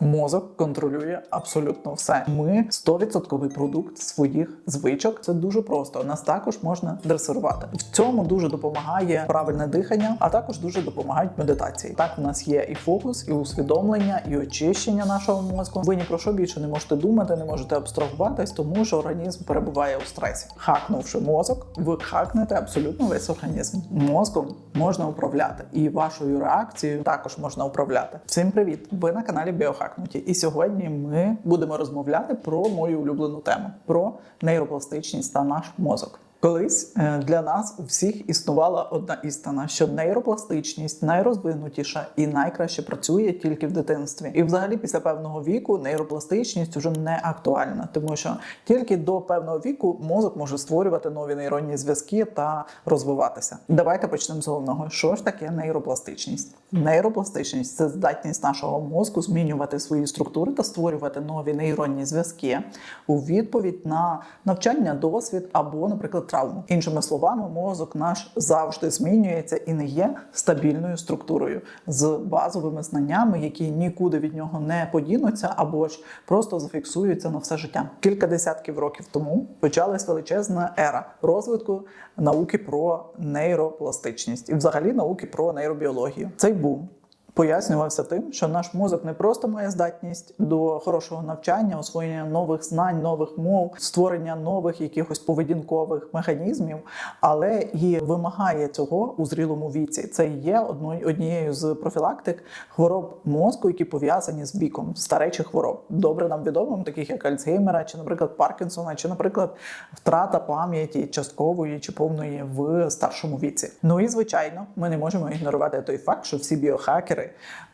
Мозок контролює абсолютно все. Ми 100% продукт своїх звичок. Це дуже просто. Нас також можна дресирувати. В цьому дуже допомагає правильне дихання, а також дуже допомагають медитації. Так, у нас є і фокус, і усвідомлення, і очищення нашого мозку. Ви ні про що більше не можете думати, не можете абстрагуватись, тому що організм перебуває у стресі. Хакнувши мозок, ви хакнете абсолютно весь організм. Мозком можна управляти, і вашою реакцією також можна управляти. Всім привіт! Ви на каналі Біохакнуті. І сьогодні ми будемо розмовляти про мою улюблену тему про нейропластичність та наш мозок. Колись е, для нас у всіх існувала одна істина, що нейропластичність найрозвинутіша і найкраще працює тільки в дитинстві. І, взагалі, після певного віку нейропластичність вже не актуальна, тому що тільки до певного віку мозок може створювати нові нейронні зв'язки та розвиватися. Давайте почнемо з головного. Що ж таке нейропластичність? Нейропластичність це здатність нашого мозку змінювати свої структури та створювати нові нейронні зв'язки у відповідь на навчання, досвід або, наприклад, травму. Іншими словами, мозок наш завжди змінюється і не є стабільною структурою з базовими знаннями, які нікуди від нього не подінуться, або ж просто зафіксуються на все життя. Кілька десятків років тому почалась величезна ера розвитку науки про нейропластичність і, взагалі, науки про нейробіологію. Цей бум пояснювався тим, що наш мозок не просто має здатність до хорошого навчання, освоєння нових знань, нових мов, створення нових якихось поведінкових механізмів, але і вимагає цього у зрілому віці. Це є однією з профілактик хвороб мозку, які пов'язані з віком старечих хвороб. Добре нам відомим, таких як Альцгеймера, чи, наприклад, Паркінсона, чи, наприклад, втрата пам'яті часткової чи повної в старшому віці. Ну і звичайно, ми не можемо ігнорувати той факт, що всі біохакери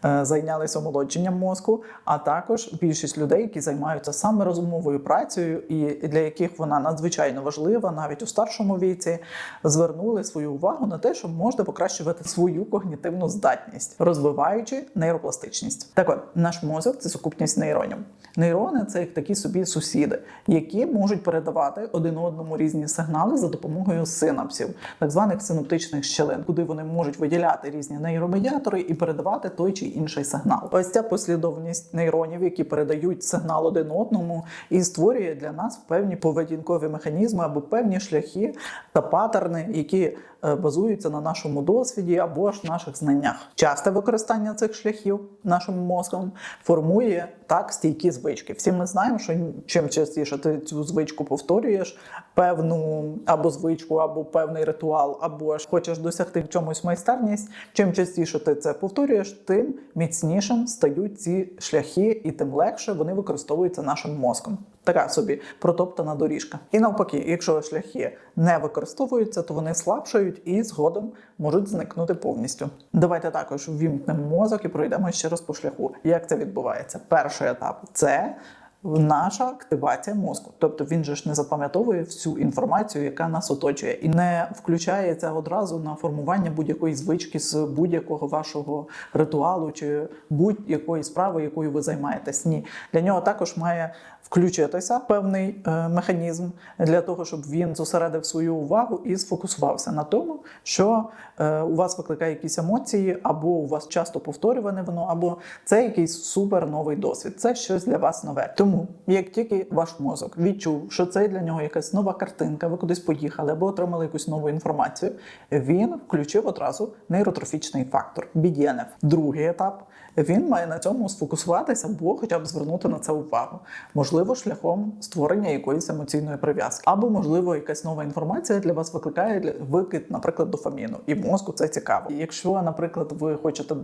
е, зайнялися омолодженням мозку, а також більшість людей, які займаються саме розумовою працею, і для яких вона надзвичайно важлива, навіть у старшому віці, звернули свою увагу на те, що можна покращувати свою когнітивну здатність, розвиваючи нейропластичність. Так от наш мозок це сукупність нейронів. Нейрони це як такі собі сусіди, які можуть передавати один одному різні сигнали за допомогою синапсів, так званих синаптичних щелин, куди вони можуть виділяти різні нейромедіатори і передавати той чи інший сигнал. Ось ця послідовність нейронів, які передають сигнал один одному, і створює для нас певні поведінкові механізми або певні шляхи та паттерни, які е, базуються на нашому досвіді або ж наших знаннях. Часте використання цих шляхів нашим мозком формує так стійкі звички. Всі ми знаємо, що чим частіше ти цю звичку повторюєш, певну або звичку, або певний ритуал, або ж хочеш досягти в чомусь майстерність. Чим частіше ти це повторюєш, тим міцнішим стають ці шляхи, і тим легше вони використовуються нашим мозком. Така собі протоптана доріжка. І навпаки, якщо шляхи не використовуються, то вони слабшають і згодом можуть зникнути повністю. Давайте також ввімкнемо мозок і пройдемо ще раз по шляху. Як це відбувається? Перший етап це наша активація мозку. Тобто він же ж не запам'ятовує всю інформацію, яка нас оточує, і не включається одразу на формування будь-якої звички з будь-якого вашого ритуалу чи будь-якої справи, якою ви займаєтесь. Ні, для нього також має включитися певний е, механізм для того, щоб він зосередив свою увагу і сфокусувався на тому, що е, у вас викликає якісь емоції, або у вас часто повторюване воно, або це якийсь супер новий досвід. Це щось для вас нове. Тому як тільки ваш мозок відчув, що це для нього якась нова картинка, ви кудись поїхали або отримали якусь нову інформацію, він включив одразу нейротрофічний фактор BDNF. Другий етап. Він має на цьому сфокусуватися або хоча б звернути на це увагу. Можливо, шляхом створення якоїсь емоційної прив'язки, або можливо, якась нова інформація для вас викликає викид, наприклад, дофаміну, і мозку це цікаво. І Якщо, наприклад, ви хочете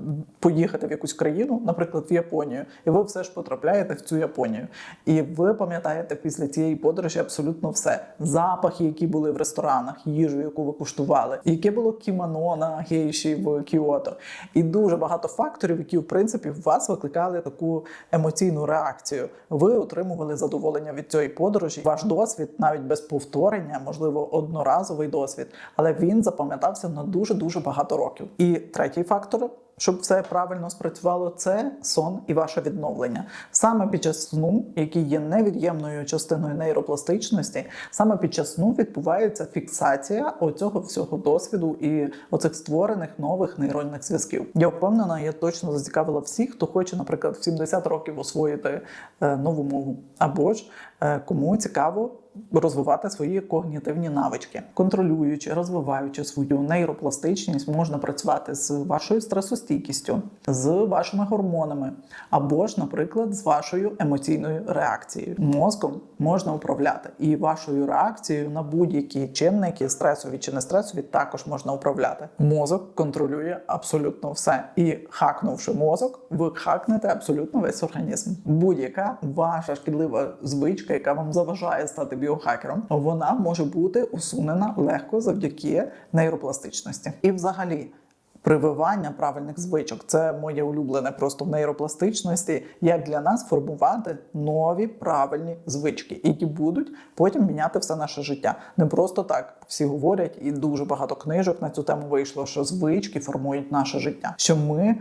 поїхати в якусь країну, наприклад, в Японію, і ви все ж потрапляєте в цю Японію, і ви пам'ятаєте після цієї подорожі абсолютно все: запахи, які були в ресторанах, їжу, яку ви куштували, яке було кімоно на гейші в Кіото, і дуже багато факторів, які в принципі в вас викликали таку емоційну реакцію. Ви отримували задоволення від цієї подорожі. Ваш досвід, навіть без повторення, можливо, одноразовий досвід, але він запам'ятався на дуже дуже багато років. І третій фактор щоб все правильно спрацювало, це сон і ваше відновлення. Саме під час сну, який є невід'ємною частиною нейропластичності, саме під час сну відбувається фіксація оцього всього досвіду і оцих створених нових нейронних зв'язків. Я впевнена, я точно зацікавила всіх, хто хоче, наприклад, в 70 років освоїти е, нову мову, або ж е, кому цікаво розвивати свої когнітивні навички, контролюючи, розвиваючи свою нейропластичність, можна працювати з вашою стресостійкістю, з вашими гормонами, або ж, наприклад, з вашою емоційною реакцією. Мозком можна управляти, і вашою реакцією на будь-які чинники, стресові чи не стресові, також можна управляти. Мозок контролює абсолютно все, і хакнувши мозок, ви хакнете абсолютно весь організм. Будь-яка ваша шкідлива звичка, яка вам заважає стати біохакером, вона може бути усунена легко завдяки нейропластичності. І взагалі. Прививання правильних звичок це моє улюблене просто в нейропластичності, як для нас формувати нові правильні звички, які будуть потім міняти все наше життя. Не просто так всі говорять, і дуже багато книжок на цю тему вийшло, що звички формують наше життя. Що ми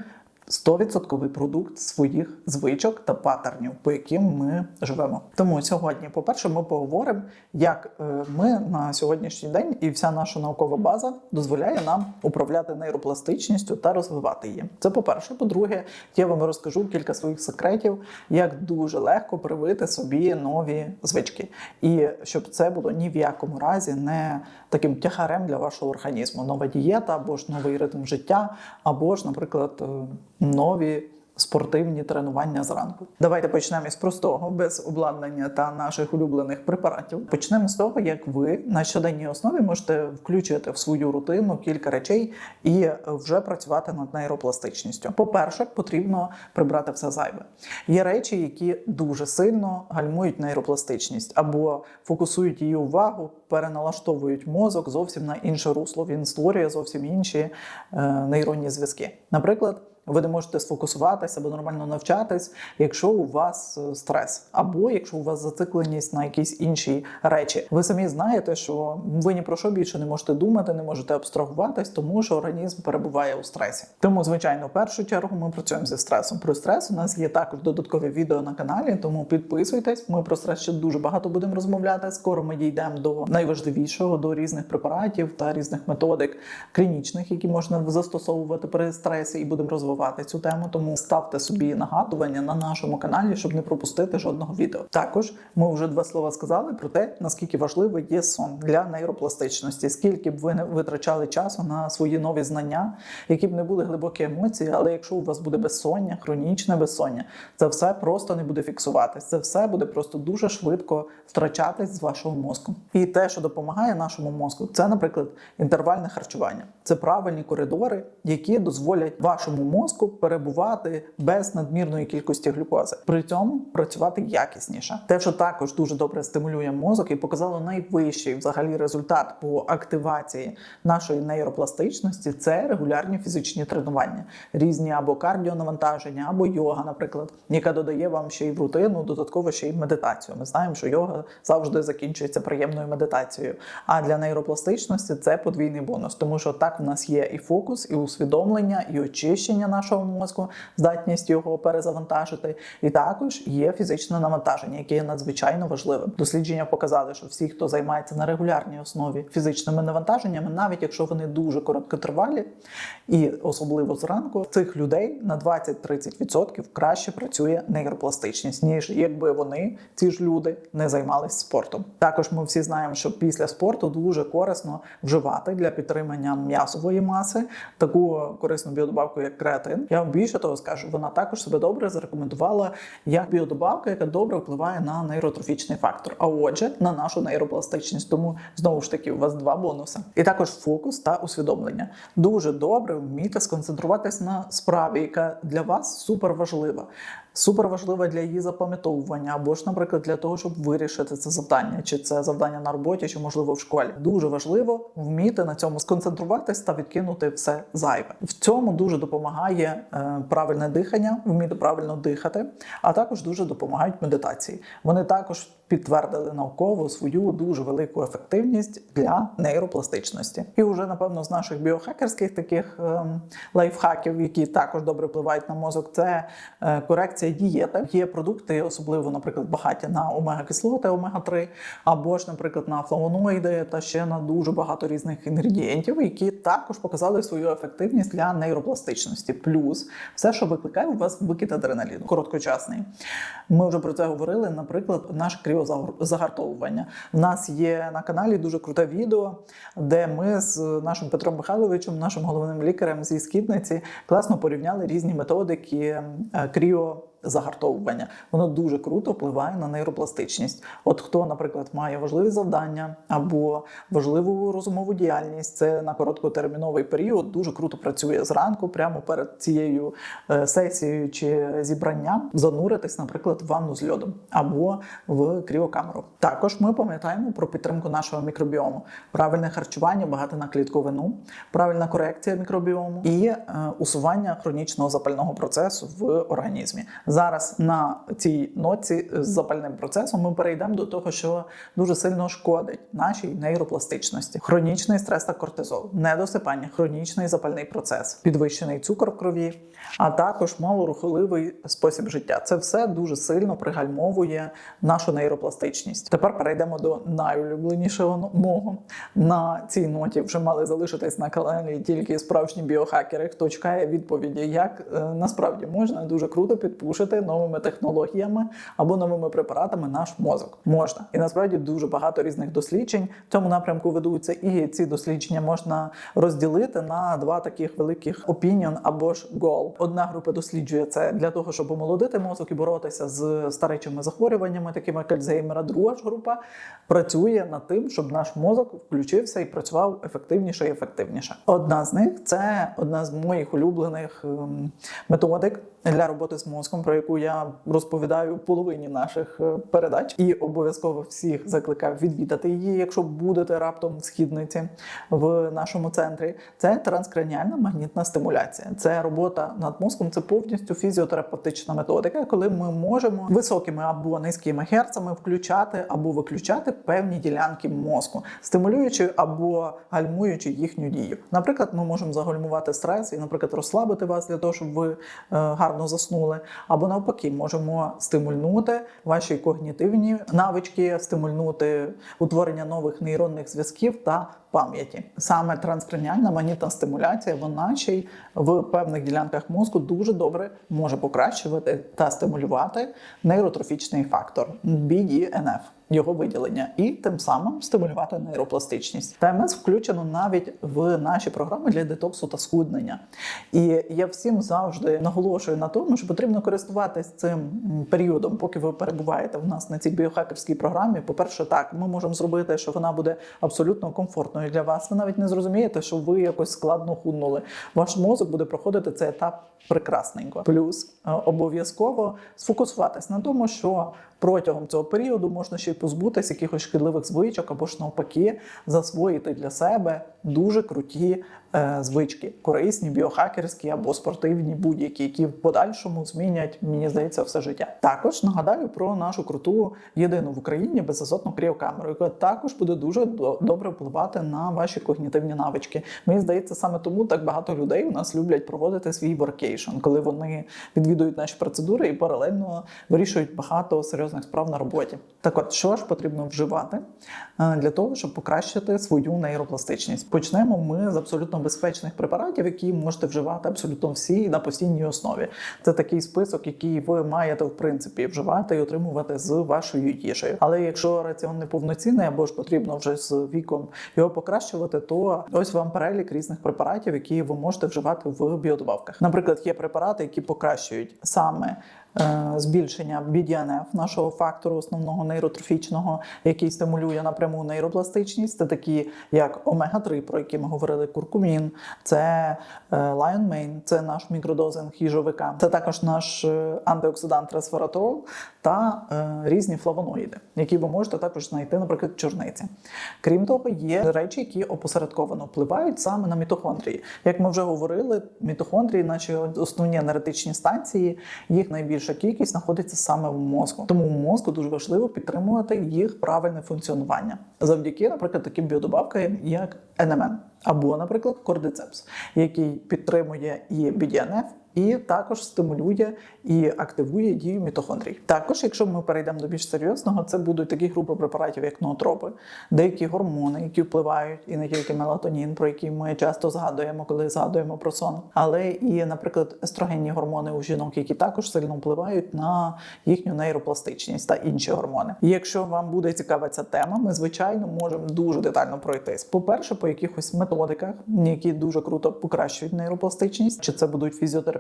100% продукт своїх звичок та паттернів, по яким ми живемо. Тому сьогодні, по-перше, ми поговоримо, як е, ми на сьогоднішній день і вся наша наукова база дозволяє нам управляти нейропластичністю та розвивати її. Це по-перше. По-друге, я вам розкажу кілька своїх секретів, як дуже легко привити собі нові звички, і щоб це було ні в якому разі не таким тягарем для вашого організму. Нова дієта або ж новий ритм життя, або ж, наприклад, е, нові спортивні тренування зранку. Давайте почнемо із простого, без обладнання та наших улюблених препаратів. Почнемо з того, як ви на щоденній основі можете включити в свою рутину кілька речей і вже працювати над нейропластичністю. По-перше, потрібно прибрати все зайве. Є речі, які дуже сильно гальмують нейропластичність або фокусують її увагу, переналаштовують мозок зовсім на інше русло. Він створює зовсім інші е, нейронні зв'язки. Наприклад. Ви не можете сфокусуватися або нормально навчатись, якщо у вас е, стрес, або якщо у вас зацикленість на якісь інші речі. Ви самі знаєте, що ви ні про що більше не можете думати, не можете абстрагуватись, тому що організм перебуває у стресі. Тому, звичайно, в першу чергу ми працюємо зі стресом. Про стрес у нас є також додаткові відео на каналі, тому підписуйтесь. Ми про стрес ще дуже багато будемо розмовляти. Скоро ми дійдемо до найважливішого, до різних препаратів та різних методик клінічних, які можна застосовувати при стресі, і будемо розвивати цю тему. Тому ставте собі нагадування на нашому каналі, щоб не пропустити жодного відео. Також ми вже два слова сказали про те, наскільки важливий є сон для нейропластичності, скільки б ви не витрачали часу на свої нові знання, які б не були глибокі емоції, але якщо у вас буде безсоння, хронічне безсоння, це все просто не буде фіксуватись. Це все буде просто дуже швидко втрачатись з вашого мозку. І те, що допомагає нашому мозку, це, наприклад, інтервальне харчування. Це правильні коридори, які дозволять вашому мозку перебувати без надмірної кількості глюкози, при цьому працювати якісніше. Те, що також дуже добре стимулює мозок і показало найвищий взагалі результат по активації нашої нейропластичності, це регулярні фізичні тренування, різні або кардіонавантаження, або йога, наприклад, яка додає вам ще й в рутину, додатково ще й медитацію. Ми знаємо, що йога завжди закінчується приємною медитацією. А для нейропластичності це подвійний бонус, тому що так в нас є і фокус, і усвідомлення, і очищення нашого мозку, здатність його перезавантажити, і також є фізичне навантаження, яке є надзвичайно важливим. Дослідження показали, що всі, хто займається на регулярній основі фізичними навантаженнями, навіть якщо вони дуже короткотривалі, і особливо зранку, цих людей на 20-30% краще працює нейропластичність, ніж якби вони, ці ж люди, не займалися спортом. Також ми всі знаємо, що після спорту дуже корисно вживати для підтримання м'ясової маси таку корисну біодобавку, як креатин. Я вам більше того скажу, вона також себе добре зарекомендувала як біодобавка, яка добре впливає на нейротрофічний фактор. А отже, на нашу нейропластичність. Тому знову ж таки у вас два бонуси. І також фокус та усвідомлення. Дуже добре вміти сконцентруватись на справі, яка для вас супер важлива. Супер важлива для її запам'ятовування, або ж, наприклад, для того, щоб вирішити це завдання, чи це завдання на роботі, чи можливо в школі. Дуже важливо вміти на цьому сконцентруватись та відкинути все зайве. В цьому дуже допомагає е, правильне дихання, вміти правильно дихати, а також дуже допомагають медитації. Вони також підтвердили науково свою дуже велику ефективність для нейропластичності. І вже напевно з наших біохакерських таких ем, лайфхаків, які також добре впливають на мозок, це е, корекція дієти. Є продукти, особливо, наприклад, багаті на омега-кислоти, омега-3, або ж, наприклад, на флавоноїди та ще на дуже багато різних інгредієнтів, які також показали свою ефективність для нейропластичності. Плюс все, що викликає у вас викид адреналіну, короткочасний. Ми вже про це говорили. Наприклад, наше кріозагартовування. У нас є на каналі дуже круте відео, де ми з нашим Петром Михайловичем, нашим головним лікарем зі Скідниці, класно порівняли різні методики е, кріо. Загартовування воно дуже круто впливає на нейропластичність. От хто, наприклад, має важливі завдання або важливу розумову діяльність, це на короткотерміновий період дуже круто працює зранку, прямо перед цією е, сесією чи зібранням, зануритись, наприклад, в ванну з льодом або в кріокамеру. Також ми пам'ятаємо про підтримку нашого мікробіому, правильне харчування, багато на клітковину, правильна корекція мікробіому і е, усування хронічного запального процесу в організмі. Зараз на цій ноці з запальним процесом ми перейдемо до того, що дуже сильно шкодить нашій нейропластичності. Хронічний стрес та кортизол, недосипання, хронічний запальний процес, підвищений цукор в крові, а також малорухливий спосіб життя. Це все дуже сильно пригальмовує нашу нейропластичність. Тепер перейдемо до найулюбленішого мого. На цій ноті вже мали залишитись на каналі тільки справжні біохакери, хто чекає відповіді, як е, насправді можна дуже круто підпушити новими технологіями або новими препаратами наш мозок. Можна і насправді дуже багато різних досліджень в цьому напрямку ведуться, і ці дослідження можна розділити на два таких великих opinion або ж goal. Одна група досліджує це для того, щоб омолодити мозок і боротися з старечими захворюваннями, такими як Альцгеймера. Друга ж група працює над тим, щоб наш мозок включився і працював ефективніше і ефективніше. Одна з них це одна з моїх улюблених ем, методик для роботи з мозком, про яку я розповідаю в половині наших е, передач, і обов'язково всіх закликаю відвідати її, якщо будете раптом в східниці в нашому центрі. Це транскраніальна магнітна стимуляція. Це робота над мозком, це повністю фізіотерапевтична методика, коли ми можемо високими або низькими герцами включати або виключати певні ділянки мозку, стимулюючи або гальмуючи їхню дію. Наприклад, ми можемо загальмувати стрес і, наприклад, розслабити вас для того, щоб ви е, гарно заснули, або навпаки, можемо стимульнути ваші когнітивні навички, стимульнути утворення нових нейронних зв'язків та пам'яті. Саме транскраніальна магнітна стимуляція, вона ще й в певних ділянках мозку дуже добре може покращувати та стимулювати нейротрофічний фактор BDNF. Його виділення і тим самим стимулювати нейропластичність. ТМС включено навіть в наші програми для детоксу та схуднення. І я всім завжди наголошую на тому, що потрібно користуватись цим періодом, поки ви перебуваєте в нас на цій біохакерській програмі. По-перше, так ми можемо зробити, що вона буде абсолютно комфортною для вас. Ви навіть не зрозумієте, що ви якось складно худнули. Ваш мозок буде проходити цей етап прекрасненько. Плюс е, обов'язково сфокусуватись на тому, що протягом цього періоду можна ще позбутися якихось шкідливих звичок або ж навпаки засвоїти для себе дуже круті е, звички, корисні, біохакерські або спортивні, будь-які, які в подальшому змінять, мені здається, все життя. Також нагадаю про нашу круту єдину в Україні безазотну кріокамеру, яка також буде дуже до- добре впливати на ваші когнітивні навички. Мені здається, саме тому так багато людей у нас люблять проводити свій воркейшн, коли вони відвідують наші процедури і паралельно вирішують багато серйозних справ на роботі. Так от, що ж потрібно вживати е, для того, щоб покращити свою нейропластичність? Почнемо ми з абсолютно безпечних препаратів, які можете вживати абсолютно всі на постійній основі. Це такий список, який ви маєте в принципі вживати і отримувати з вашою їжею. Але якщо раціон не повноцінний або ж потрібно вже з віком його покращувати, то ось вам перелік різних препаратів, які ви можете вживати в біодобавках. Наприклад, є препарати, які покращують саме збільшення BDNF, нашого фактору основного нейротрофічного, який стимулює напряму нейропластичність. Такі як омега-3, про які ми говорили, куркумін, це е, Mane, це наш мікродозинг їжовика, це також наш е, антиоксидант ресвератрол та е, різні флавоноїди, які ви можете також знайти, наприклад, чорниці. Крім того, є речі, які опосередковано впливають саме на мітохондрії. Як ми вже говорили, мітохондрії, наші основні енергетичні станції, їх найбільш найбільша кількість знаходиться саме в мозку. Тому в мозку дуже важливо підтримувати їх правильне функціонування завдяки, наприклад, таким біодобавкам, як НМН або, наприклад, кордицепс, який підтримує і BDNF, і також стимулює і активує дію мітохондрій. Також, якщо ми перейдемо до більш серйозного, це будуть такі групи препаратів, як ноотропи, деякі гормони, які впливають, і не тільки мелатонін, про який ми часто згадуємо, коли згадуємо про сон, але і, наприклад, естрогенні гормони у жінок, які також сильно впливають на їхню нейропластичність та інші гормони. І якщо вам буде цікава ця тема, ми звичайно можемо дуже детально пройтись. По-перше, по якихось методиках, які дуже круто покращують нейропластичність, чи це будуть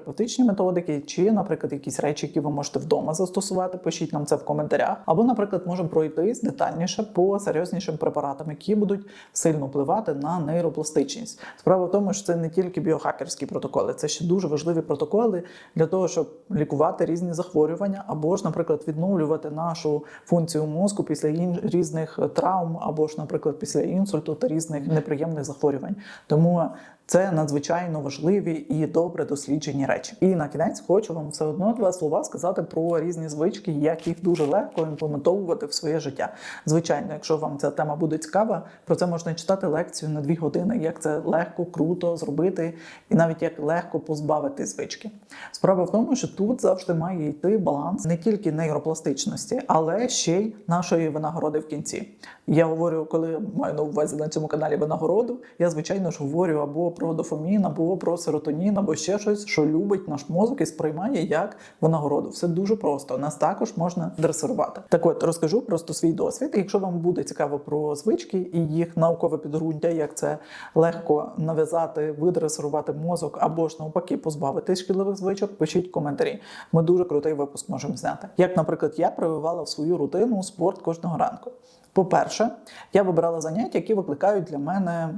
фізіотерапевтичні методики, чи, наприклад, якісь речі, які ви можете вдома застосувати. Пишіть нам це в коментарях. Або, наприклад, можемо пройтись детальніше по серйознішим препаратам, які будуть сильно впливати на нейропластичність. Справа в тому, що це не тільки біохакерські протоколи, це ще дуже важливі протоколи для того, щоб лікувати різні захворювання, або ж, наприклад, відновлювати нашу функцію мозку після різних травм, або ж, наприклад, після інсульту та різних неприємних захворювань. Тому це надзвичайно важливі і добре досліджені речі. І на кінець хочу вам все одно два слова сказати про різні звички, як їх дуже легко імплементовувати в своє життя. Звичайно, якщо вам ця тема буде цікава, про це можна читати лекцію на дві години, як це легко, круто зробити, і навіть як легко позбавити звички. Справа в тому, що тут завжди має йти баланс не тільки нейропластичності, але ще й нашої винагороди в кінці. Я говорю, коли маю на увазі на цьому каналі винагороду, я звичайно ж говорю або про дофамін, або про серотонін, або ще щось, що любить наш мозок і сприймає як винагороду. Все дуже просто. Нас також можна дресирувати. Так от розкажу просто свій досвід. Якщо вам буде цікаво про звички і їх наукове підґрунтя, як це легко нав'язати, видресирувати мозок або ж навпаки позбавитись шкідливих звичок, пишіть коментарі. Ми дуже крутий випуск можемо зняти. Як, наприклад, я прививала в свою рутину спорт кожного ранку. По-перше, я вибирала заняття, які викликають для мене,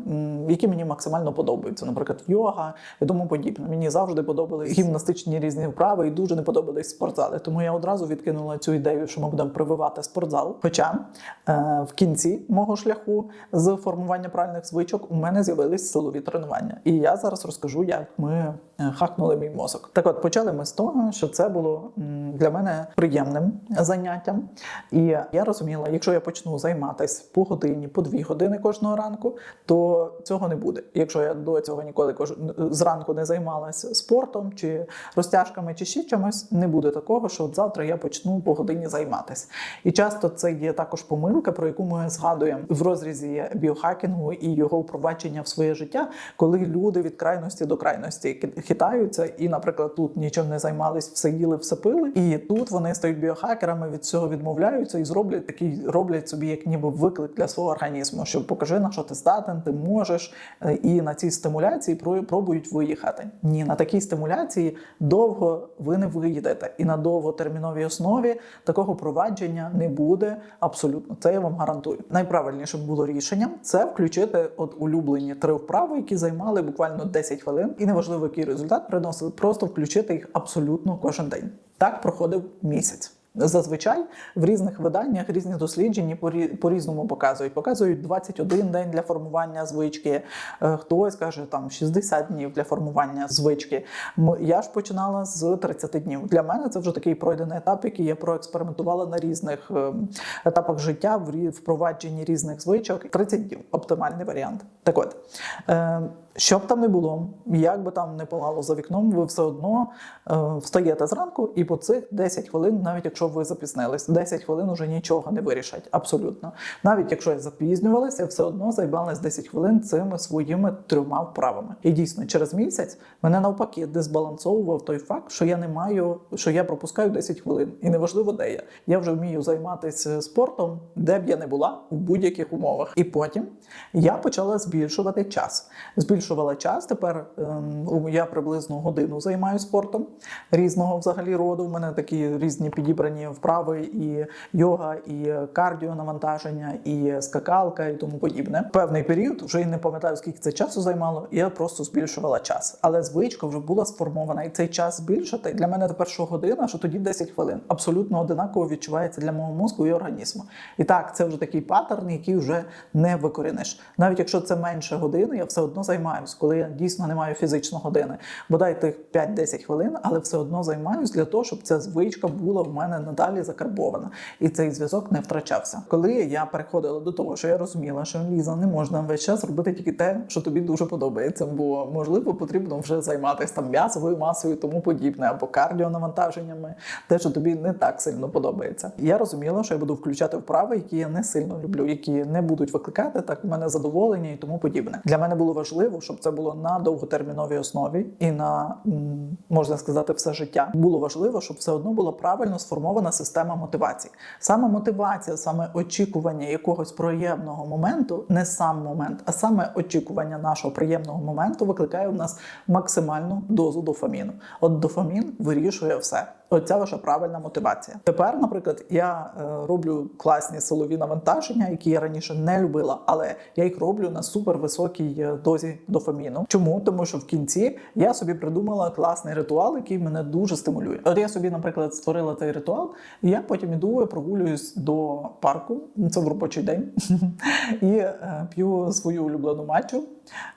які мені максимально подобаються. Наприклад, йога і тому подібне. Мені завжди подобались гімнастичні різні вправи і дуже не подобались спортзали. Тому я одразу відкинула цю ідею, що ми будемо прививати спортзал. Хоча е, в кінці мого шляху з формування правильних звичок у мене з'явились силові тренування. І я зараз розкажу, як ми хакнули мій мозок. Так от почали ми з того, що це було для мене приємним заняттям. І я розуміла, якщо я почну займатися по годині, по дві години кожного ранку, то цього не буде. Якщо я до цього ніколи зранку не займалася спортом чи розтяжками, чи ще чимось, не буде такого, що от завтра я почну по годині займатися. І часто це є також помилка, про яку ми згадуємо в розрізі біохакінгу і його впровадження в своє життя, коли люди від крайності до крайності хитаються, і, наприклад, тут нічим не займались, все їли, все пили, і тут вони стають біохакерами, від цього відмовляються і зроблять такий, роблять собі як ніби виклик для свого організму, що покажи на що ти здатен, ти можеш, е, і на цій стимуляції про- пробують виїхати. Ні, на такій стимуляції довго ви не виїдете, і на довготерміновій основі такого провадження не буде абсолютно. Це я вам гарантую. Найправильнішим було рішенням це включити от улюблені три вправи, які займали буквально 10 хвилин, і неважливо, який результат приносили, просто включити їх абсолютно кожен день. Так проходив місяць. Зазвичай в різних виданнях різні дослідження по-різному показують. Показують 21 день для формування звички, е, хтось каже там 60 днів для формування звички. Я ж починала з 30 днів. Для мене це вже такий пройдений етап, який я проекспериментувала на різних е, етапах життя, в впровадженні різних звичок. 30 днів оптимальний варіант. Так от. Е, що б там не було, як би там не палало за вікном, ви все одно встаєте зранку і по цих 10 хвилин, навіть якщо ви запізнились, 10 хвилин уже нічого не вирішать. Абсолютно. Навіть якщо я запізнювалася, я все одно займалась 10 хвилин цими своїми трьома вправами. І дійсно, через місяць мене навпаки дисбалансовував той факт, що я не маю, що я пропускаю 10 хвилин. І неважливо, де я. Я вже вмію займатися спортом, де б я не була, у будь-яких умовах. І потім я почала збільшувати час. Збільшувала час. Тепер ем, я приблизно годину займаюся спортом різного взагалі роду. У мене такі різні підібрані вибрані вправи, і йога, і кардіо навантаження, і скакалка, і тому подібне. Певний період вже і не пам'ятаю, скільки це часу займало. Я просто збільшувала час. Але звичка вже була сформована, і цей час збільшити для мене тепер що година, що тоді 10 хвилин. Абсолютно одинаково відчувається для мого мозку і організму. І так, це вже такий паттерн, який вже не викоріниш. Навіть якщо це менше години, я все одно займаюсь, коли я дійсно не маю фізичної години. Бодай тих 5-10 хвилин, але все одно займаюсь для того, щоб ця звичка була в мене надалі закарбована, і цей зв'язок не втрачався. Коли я переходила до того, що я розуміла, що Ліза не можна весь час робити тільки те, що тобі дуже подобається, бо можливо потрібно вже займатися там м'язовою масою тому подібне, або кардіонавантаженнями, те, що тобі не так сильно подобається. Я розуміла, що я буду включати вправи, які я не сильно люблю, які не будуть викликати так в мене задоволення і тому подібне. Для мене було важливо, щоб це було на довготерміновій основі і на можна сказати все життя. Було важливо, щоб все одно була правильно сформована система мотивації. Саме мотивація, саме очікування якогось приємного моменту, не сам момент, а саме очікування нашого приємного моменту викликає в нас максимальну дозу дофаміну. От дофамін вирішує все. Оця ваша правильна мотивація. Тепер, наприклад, я е, роблю класні силові навантаження, які я раніше не любила, але я їх роблю на супервисокій е, дозі дофаміну. Чому? Тому що в кінці я собі придумала класний ритуал, який мене дуже стимулює. От я собі, наприклад, створила цей ритуал, і я потім іду, прогулююсь до парку. Це в робочий день, і е, п'ю свою улюблену матчу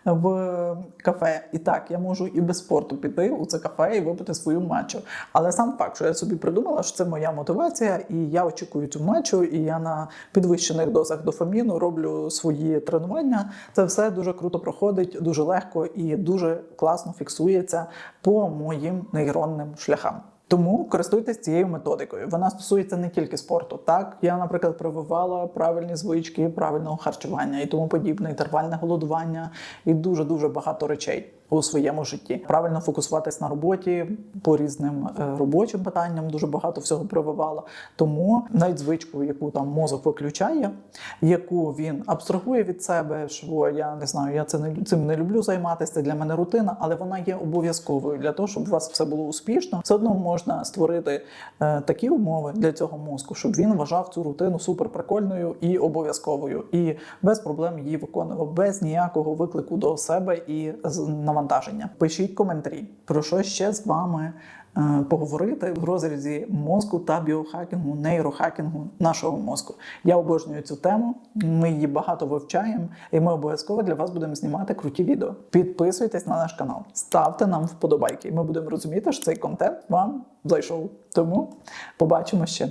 в кафе. І так, я можу і без спорту піти у це кафе і випити свою матчу. Але сам факт, що я собі придумала, що це моя мотивація, і я очікую цю матчу, і я на підвищених дозах дофаміну роблю свої тренування. Це все дуже круто проходить, дуже легко і дуже класно фіксується по моїм нейронним шляхам. Тому користуйтесь цією методикою. Вона стосується не тільки спорту. Так, я, наприклад, прививала правильні звички правильного харчування і тому подібне, інтервальне голодування і дуже дуже багато речей у своєму житті. Правильно фокусуватись на роботі по різним е, робочим питанням. Дуже багато всього прививала. Тому навіть звичку, яку там мозок виключає, яку він абстрагує від себе, що я не знаю, я це не цим не люблю займатися. Це для мене рутина, але вона є обов'язковою для того, щоб у вас все було успішно. Все одно можна створити е, такі умови для цього мозку, щоб він вважав цю рутину суперприкольною і обов'язковою, і без проблем її виконував, без ніякого виклику до себе і з- навантаження. Пишіть коментарі, про що ще з вами е, поговорити в розрізі мозку та біохакінгу, нейрохакінгу нашого мозку. Я обожнюю цю тему. Ми її багато вивчаємо, і ми обов'язково для вас будемо знімати круті відео. Підписуйтесь на наш канал, ставте нам вподобайки. і Ми будемо розуміти, що цей контент вам зайшов. Тому побачимо ще.